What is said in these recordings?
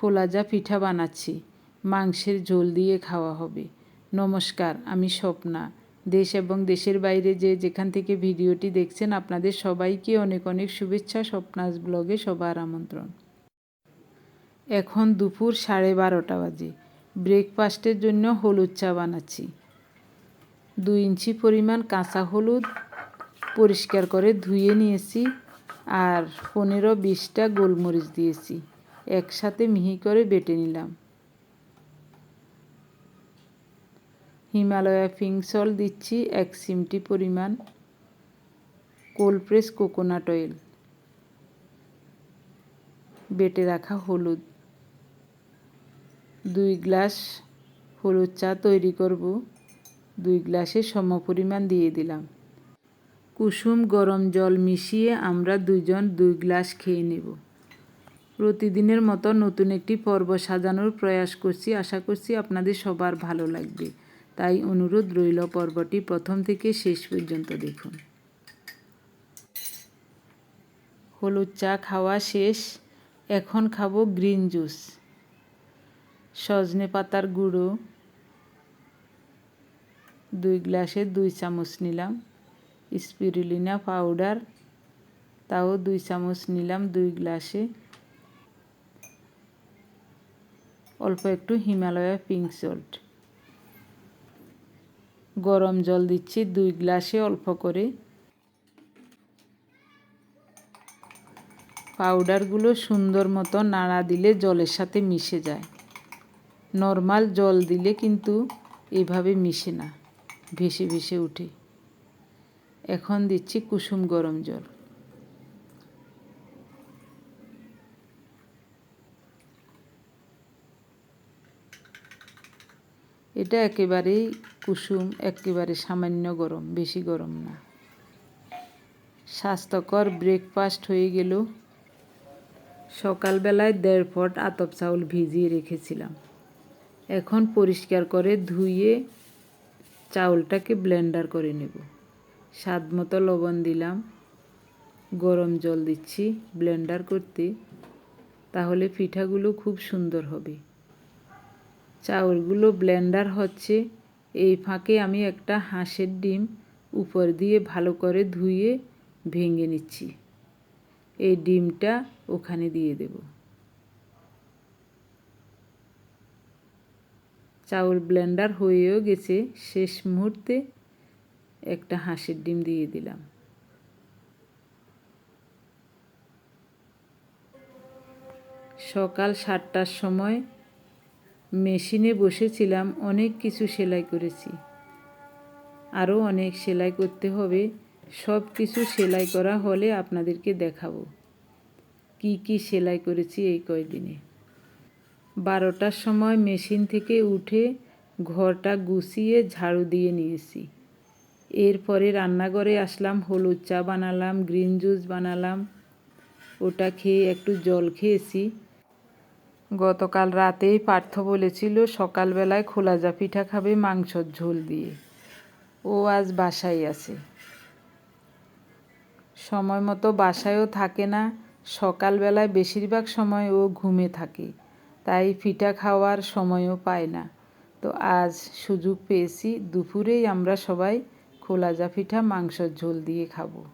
খোলাজা পিঠা বানাচ্ছি, মাংসের ঝোল দিয়ে খাওয়া হবে। নমস্কার, আমি স্বপ্না। দেশ এবং দেশের বাইরে যে যেখান থেকে ভিডিওটি দেখছেন, আপনাদের সবাইকে অনেক অনেক শুভেচ্ছা, স্বপ্নাস ব্লগে সবার আমন্ত্রণ। এখন দুপুর সাড়ে বারোটা বাজে। ব্রেকফাস্টের জন্য হলুদ চা বানাচ্ছি। দুই ইঞ্চি পরিমাণ কাঁচা হলুদ পরিষ্কার করে ধুয়ে নিয়েছি আর পনেরো বিশটা গোলমরিচ দিয়েছি। একসাথে মিহি করে বেটে নিলাম। হিমালয়া পিঙ্ক সল দিচ্ছি এক সিমটি পরিমাণ কোল্ড প্রেস কোকোনাট অয়েল। বেটে রাখা হলুদ। দুই গ্লাস হলুদ চা তৈরি করব। দুই গ্লাসে সম পরিমাণ দিয়ে দিলাম। কুসুম গরম জল মিশিয়ে আমরা দুজন দুই গ্লাস খেয়ে নেব। প্রতিদিনের মতো নতুন একটি পর্ব সাজানোর প্রয়াস করছি। আশা করছি আপনাদের সবার ভালো লাগবে। তাই অনুরোধ রইল পর্বটি প্রথম থেকে শেষ পর্যন্ত দেখুন। হলুদ চা খাওয়া শেষ। এখন খাব গ্রিন জুস। সজনে পাতার গুঁড়ো। দুই গ্লাসে দুই চামচ নিলাম। Spirulina powder. তাও দুই চামচ নিলাম দুই গ্লাসে। অল্প একটু হিমালয়া পিঙ্ক সল্ট গরম জল দিচ্ছি দুই গ্লাসে অল্প করে। পাউডারগুলো সুন্দর মতো নাড়া দিলে জলের সাথে মিশে যায়। নর্মাল জল দিলে কিন্তু এভাবে মিশে না, ভেসে ভেসে উঠে এখন দিচ্ছি কুসুম গরম জল। এটা একেবারেই কুসুম, একেবারে সামান্য গরম, বেশি গরম না। স্বাস্থ্যকর ব্রেকফাস্ট হয়ে গেল। সকালবেলায় দেড় ফট আতপ চাউল ভিজিয়ে রেখেছিলাম। এখন পরিষ্কার করে ধুয়ে চাউলটাকে ব্লেন্ডার করে নেব। স্বাদ মতো লবণ দিলাম। গরম জল দিচ্ছি ব্লেন্ডার করতে। তাহলে পিঠাগুলো খুব সুন্দর হবে। চাউলগুলো ব্লেন্ডার হচ্ছে। এই ফাঁকে আমি একটা হাঁসের ডিম উপর দিয়ে ভালো করে ধুয়ে ভেঙে নিচ্ছি। এই ডিমটা ওখানে দিয়ে দেব। চাউল ব্লেন্ডার হয়েও গেছে। শেষ মুহূর্তে একটা হাঁসের ডিম দিয়ে দিলাম। সকাল সাতটার সময় মেশিনে বসেছিলাম, অনেক কিছু সেলাই করেছি। আরও অনেক সেলাই করতে হবে, সব কিছু সেলাই করা হলে আপনাদেরকে দেখাবো। কি কি সেলাই করেছি এই কয়দিনে? বারোটার সময় মেশিন থেকে উঠে ঘরটা গুছিয়ে ঝাড়ু দিয়ে নিয়েছি। এরপরে রান্নাঘরে আসলাম, হলুদ চা বানালাম, গ্রিন জুস বানালাম। ওটা খেয়ে একটু জল খেয়েছি। গতকাল রাতেই পার্থ বলেছিল, সকালবেলায় খোলাজা পিঠা খাবে, মাংসর ঝোল দিয়ে। ও আজ বাসায় আছে। সময় মতো বাসায়ও থাকে না। সকালবেলায় বেশিরভাগ সময় ও ঘুমে থাকে। তাই পিঠা খাওয়ার সময়ও পায় না। তো আজ সুযোগ পেয়েছি, দুপুরেই আমরা সবাই খোলাজা পিঠা, মাংসর ঝোল দিয়ে খাব।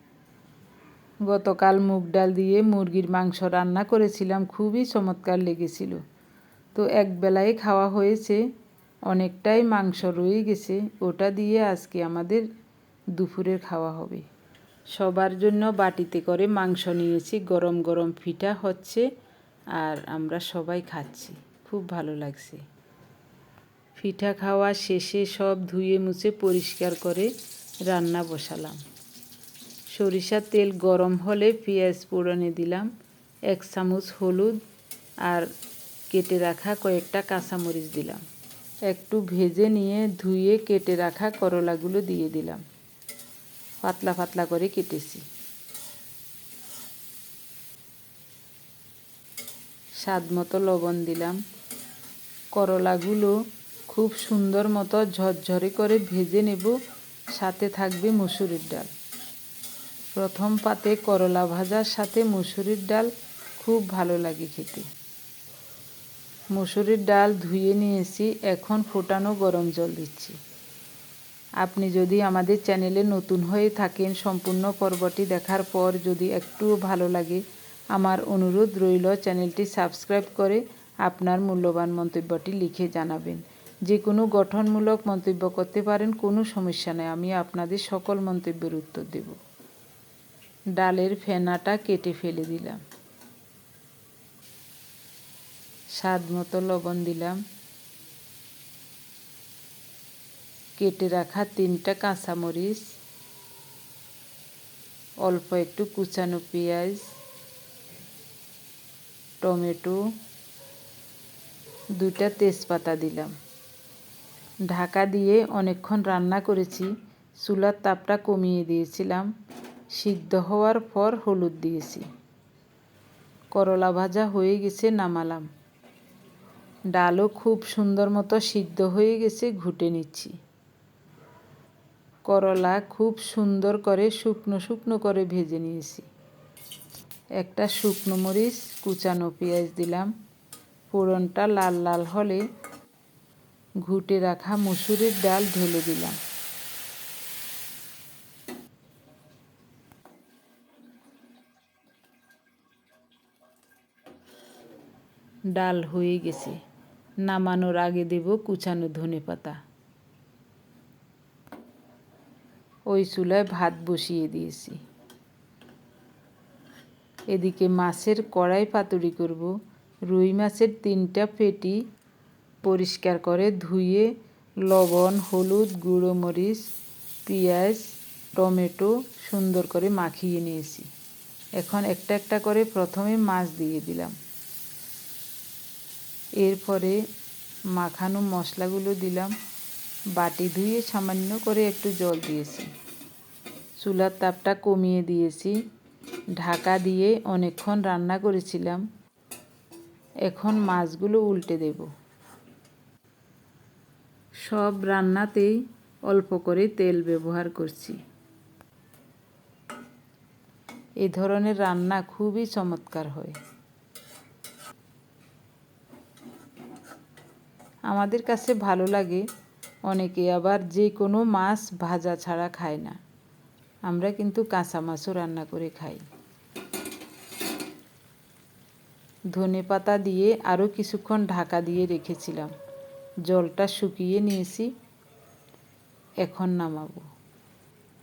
গতকাল মুগ ডাল দিয়ে মুরগির মাংস রান্না করেছিলাম, খুবই চমৎকার লেগেছিল। তো এক বেলায় খাওয়া হয়েছে, অনেকটাই মাংস রয়ে গেছে, ওটা দিয়ে আজকে আমাদের দুপুরের খাওয়া হবে। সবার জন্য বাটিতে করে মাংস নিয়েছি, গরম গরম পিঠা হচ্ছে আর আমরা সবাই খাচ্ছি, খুব ভালো লাগছে। পিঠা খাওয়া শেষে সব ধুয়ে মুছে পরিষ্কার করে রান্না বসালাম। সরিষার তেল গরম হলে পেঁয়াজ পোড়নে দিলাম, এক চামচ হলুদ আর কেটে রাখা কয়েকটা কাঁচামরিচ দিলাম। একটু ভেজে নিয়ে ধুয়ে কেটে রাখা করলাগুলো দিয়ে দিলাম। পাতলা পাতলা করে কেটেছি। স্বাদ মতো লবণ দিলাম। করলাগুলো খুব সুন্দর মতো ঝরঝরে করে ভেজে নেব, সাথে থাকবে মুসুরির ডাল। প্রথম পাতে করলা ভাজার সাথে মুসুরির ডাল খুব ভালো লাগে খেতে। মুসুরির ডাল ধুয়ে নিয়েছি, এখন ফোটানো গরম জল দিচ্ছি। আপনি যদি আমাদের চ্যানেলে নতুন হয়ে থাকেন, সম্পূর্ণ পর্বটি দেখার পর যদি একটুও ভালো লাগে, আমার অনুরোধ রইল চ্যানেলটি সাবস্ক্রাইব করে আপনার মূল্যবান মন্তব্যটি লিখে জানাবেন। যে কোনো গঠনমূলক মন্তব্য করতে পারেন, কোনো সমস্যা নেই, আমি আপনাদের সকল মন্তব্যের উত্তর দেব। ডালের ফেনাটা কেটে ফেলে দিলাম। স্বাদ মতো লবণ দিলাম। কেটে রাখা তিনটা কাঁচামরিচ, অল্প একটু কুচানো পেঁয়াজ, টমেটো দুটা তেজপাতা দিলাম। ঢাকা দিয়ে অনেকক্ষণ রান্না করেছি, চুলার তাপটা কমিয়ে দিয়েছিলাম। সিদ্ধ হওয়ার পর হলুদ দিয়েছি। করলা ভাজা হয়ে গেছে নামালাম। ডালও খুব সুন্দর মতো সিদ্ধ হয়ে গেছে, ঘুটে নিচ্ছি। করলা খুব সুন্দর করে শুকনো শুকনো করে ভেজে নিয়েছি। একটা শুকনো মরিচ, কুচানো পেঁয়াজ দিলাম। ফোড়নটা লাল লাল হলে ঘুটে রাখা মুসুরির ডাল ঢেলে দিলাম। ডাল হয়ে গেছে। নামানোর আগে দেব কুচানো ধনে পাতা। ওই চুলায় ভাত বসিয়ে দিয়েছি। এদিকে মাছের কড়াই পাতুরি করব। রুই মাছের তিনটা পেটি পরিষ্কার করে ধুয়ে লবণ, হলুদ, গুঁড়ো মরিচ, পেঁয়াজ, টমেটো সুন্দর করে মাখিয়ে নিয়েছি। এখন একটা একটা করে প্রথমে মাছ দিয়ে দিলাম। এরপরে মাখানো মশলাগুলো দিলাম। বাটি ধুয়ে সামান্য করে একটু জল দিয়েছি। চুলার তাপটা কমিয়ে দিয়েছি। ঢাকা দিয়ে অনেকক্ষণ রান্না করেছিলাম। এখন মাছগুলো উল্টে দেব। সব রান্নাতেই অল্প করে তেল ব্যবহার করছি। এ ধরনের রান্না খুবই চমৎকার হয়। আমাদের কাছে ভালো লাগে, অনেকে আবার যে কোনো মাছ ভাজা ছাড়া খায় না। আমরা কিন্তু কাঁচা মাছও রান্না করে খাই। ধনে পাতা দিয়ে আরও কিছুক্ষণ ঢাকা দিয়ে রেখেছিলাম। জলটা শুকিয়ে নিয়েছি, এখন নামাবো।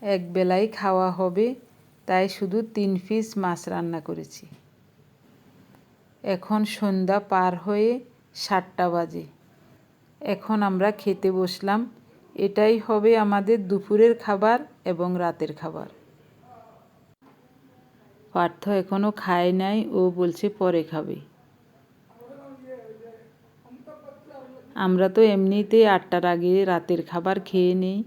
এক বেলায় খাওয়া হবে, তাই শুধু তিন পিস মাছ রান্না করেছি। এখন সন্ধ্যা পার হয়ে সাতটা বাজে। এখন আমরা খেতে বসলাম। এটাই হবে আমাদের দুপুরের খাবার এবং রাতের খাবার। পার্থ এখনও খায় নাই, ও বলছে পরে খাবে। আমরা তো এমনিতে আটটার আগে রাতের খাবার খেয়ে নিই,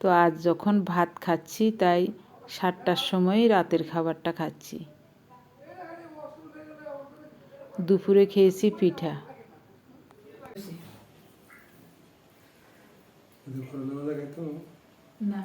তো আজ যখন ভাত খাচ্ছি, তাই সাতটার সময় রাতের খাবারটা খাচ্ছি। দুপুরে খেয়েছি পিঠা। না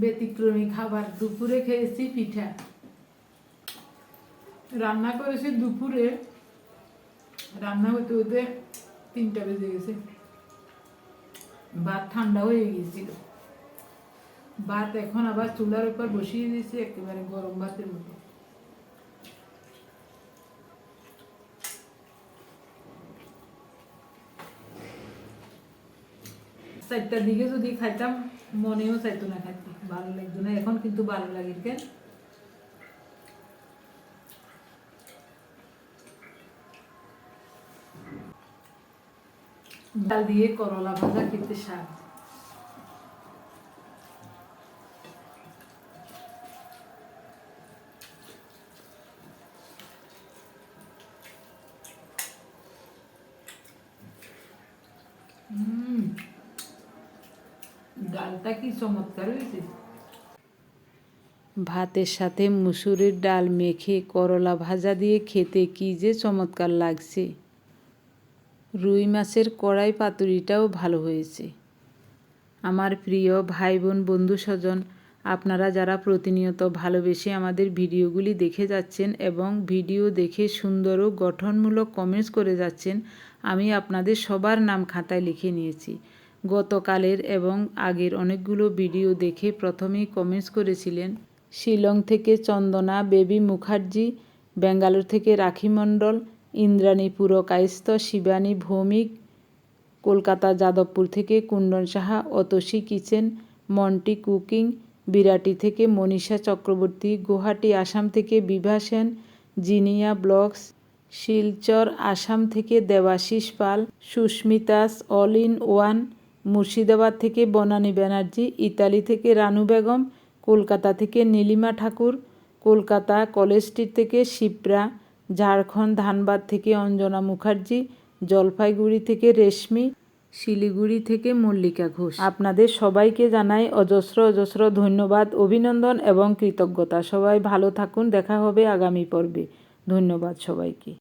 ব্যতিক্রমী খাবার দুপুরে খেয়েছি পিঠা। রান্না করেছি দুপুরে, রান্না হতে হতে তিনটা বেজে গেছে। ভাত ঠান্ডা হয়ে গিয়েছিল। ভাত এখন আবার চুলার উপর বসিয়ে দিয়েছি, একেবারে গরম ভাতের মতো। চারটার দিকে যদি খাইতাম, মনেও চাইতো না খাইতে। ভালো লাগতো না। এখন কিন্তু ভালো লাগে, কেন? ডাল দিয়ে করলা ভাজা খেতে স্বাদ ভাতের সাথে মুসুরের ডাল মেখে করলা ভাজা দিয়ে খেতে কি যে চমৎকার লাগছে। রুই মাছের কড়াই পাতুরিটাও ভালো হয়েছে। আমার প্রিয় ভাই বোন বন্ধু স্বজন আপনারা যারা প্রতিনিয়ত ভালোবেসে আমাদের ভিডিওগুলি দেখে যাচ্ছেন এবং ভিডিও দেখে সুন্দর ও গঠনমূলক কমেন্টস করে যাচ্ছেন, আমি আপনাদের সবার নাম খাতায় লিখে নিয়েছি। গতকালের এবং আগের অনেকগুলো ভিডিও দেখে প্রথমেই কমেন্টস করেছিলেন শিলং থেকে চন্দনা, বেবি মুখার্জি, ব্যাঙ্গালোর থেকে রাখি মণ্ডল ইন্দ্রাণী পুরকায়স্থ শিবানী, ভৌমিক, কলকাতা, যাদবপুর থেকে কুণ্ডন সাহা, অতসী কিচেন, মন্টি কুকিং, বিরাটি থেকে মনীষা চক্রবর্তী, গুয়াহাটি, আসাম থেকে বিভা সেন, জিনিয়া ব্লগস, শিলচর, আসাম থেকে Debashis Pal Susmita's all in one, Murshidabad থেকে বনানী ব্যানার্জি, ইতালি থেকে রানু বেগম, কলকাতা থেকে নীলিমা ঠাকুর, কলকাতা কলেজ স্ট্রিট থেকে শিপ্রা ঝাড়খণ্ড ধানবাদ থেকে অঞ্জনা মুখার্জি, জলপাইগুড়ি থেকে রেশমি, শিলিগুড়ি থেকে মল্লিকা ঘোষ। আপনাদের সবাইকে জানাই অজস্র অজস্র ধন্যবাদ, অভিনন্দন এবং কৃতজ্ঞতা। সবাই ভালো থাকুন, দেখা হবে আগামী পর্বে। ধন্যবাদ সবাইকে।